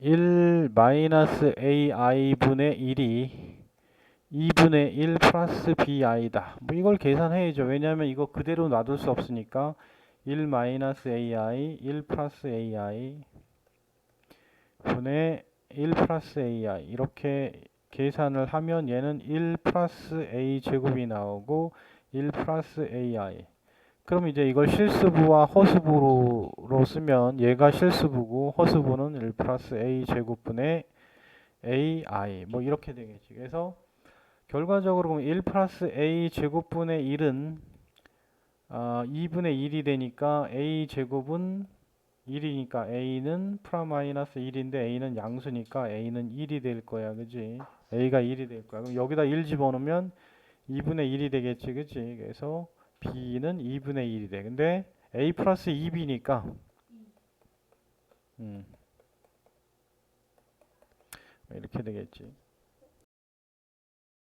1 마이너스 ai분의 1이 2분의 1 플러스 bi다. 뭐 이걸 계산해야죠. 왜냐하면 이거 그대로 놔둘 수 없으니까 1 마이너스 ai 1 플러스 ai 분의 1 플러스 ai 이렇게 계산을 하면 얘는 1 플러스 a 제곱이 나오고 1 플러스 ai 그럼 이제 이걸 실수부와 허수부로 쓰면 얘가 실수부고 허수부는 1 플러스 a 제곱분의 ai 뭐 이렇게 되겠지. 그래서 결과적으로 보면 1 플러스 a 제곱분의 1은 아, 2분의 1이 되니까 a 제곱은 1이니까 a는 프라 마이너스 1인데 a는 양수니까 a는 1이 될 거야. 그지? a가 1이 될 거야. 그럼 여기다 1 집어넣으면 2분의 1이 되겠지. 그지? 그래서 b는 2분의 1이 돼. 근데 a 플러스 2b니까 음. 이렇게 되겠지.